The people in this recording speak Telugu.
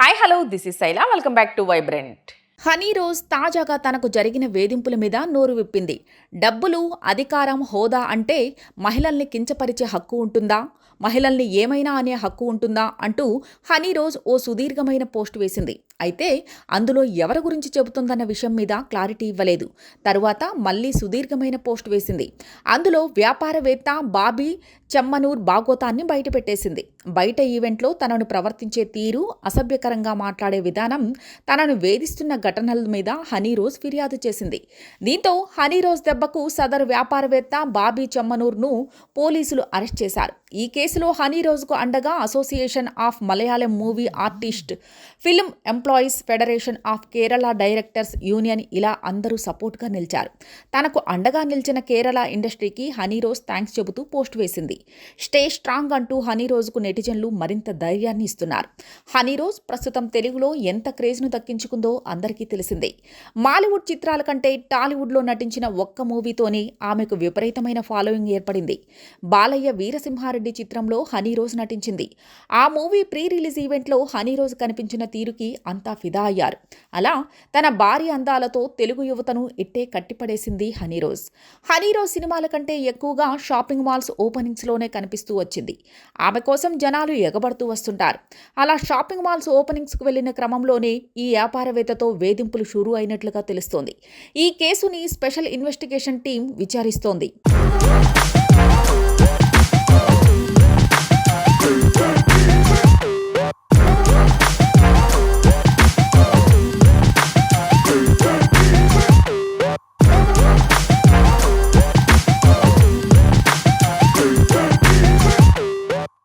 Hi hello this is Shaila welcome back to vibrant Honey Rose తాజాగా తనకు జరిగిన వేధింపుల మీద నోరు విప్పింది. డబ్బులు అధికారం హోదా అంటే మహిళల్ని కించపరిచే హక్కు ఉంటుందా? మహిళల్ని ఏమైనా అనే హక్కు ఉంటుందా? అంటూ హనీ రోజ్ ఓ సుదీర్ఘమైన పోస్ట్ వేసింది. అయితే అందులో ఎవరి గురించి చెబుతుందన్న విషయం మీద క్లారిటీ ఇవ్వలేదు. తరువాత మళ్ళీ సుదీర్ఘమైన పోస్ట్ వేసింది. అందులో వ్యాపారవేత్త బాబీ చెమ్మనూర్ బాగోతాన్ని బయటపెట్టేసింది. బయట ఈవెంట్లో తనను ప్రవర్తించే తీరు అసభ్యకరంగా మాట్లాడే విధానం తనను వేధిస్తున్న ఘటనల మీద హనీ రోజ్ ఫిర్యాదు చేసింది. దీంతో హనీ రోజ్ దెబ్బకు సదరు వ్యాపారవేత్త బాబీ చెమ్మనూర్ను పోలీసులు అరెస్ట్ చేశారు. ఈ కేసులో హనీరోజ్కు అండగా association of Malayalam movie artist film employees federation of Kerala directors union ఇలా అందరూ సపోర్ట్గా నిలిచారు. తనకు అండగా నిలిచిన కేరళ ఇండస్ట్రీకి హనీ రోజ్ థ్యాంక్స్ చెబుతూ పోస్ట్ వేసింది. స్టే స్ట్రాంగ్ అంటూ హనీ రోజుకు నెటిజన్లు మరింత ధైర్యాన్ని ఇస్తున్నారు. హనీ రోజ్ ప్రస్తుతం తెలుగులో ఎంత క్రేజ్ను దక్కించుకుందో అందరికీ తెలిసిందే. మాలీవుడ్ చిత్రాల కంటే టాలీవుడ్లో నటించిన ఒక్క మూవీతోనే ఆమెకు విపరీతమైన ఫాలోయింగ్ ఏర్పడింది. బాలయ్య వీరసింహారెడ్డి చిత్రంలో హనీ రోజ్ నటించింది. ఆ మూవీ ప్రీ రిలీజ్ ఈవెంట్లో హనీ రోజ్ కనిపించిన తీరుకి అంతా ఫిదా అయ్యారు. అలా తన భారీ అందాలతో తెలుగు యువతను ఇట్టే కట్టిపడేసింది హనీరోజ్. హనీరోజ్ సినిమాల కంటే ఎక్కువగా షాపింగ్ మాల్స్ ఓపెనింగ్స్లోనే కనిపిస్తూ వచ్చింది. ఆమె కోసం జనాలు ఎగబడుతూ వస్తుంటారు. అలా షాపింగ్ మాల్స్ ఓపెనింగ్స్కు వెళ్ళిన క్రమంలోనే ఈ వ్యాపారవేత్తతో వేధింపులు షురూ అయినట్లుగా తెలుస్తోంది. ఈ కేసుని స్పెషల్ ఇన్వెస్టిగేషన్ టీం విచారిస్తోంది.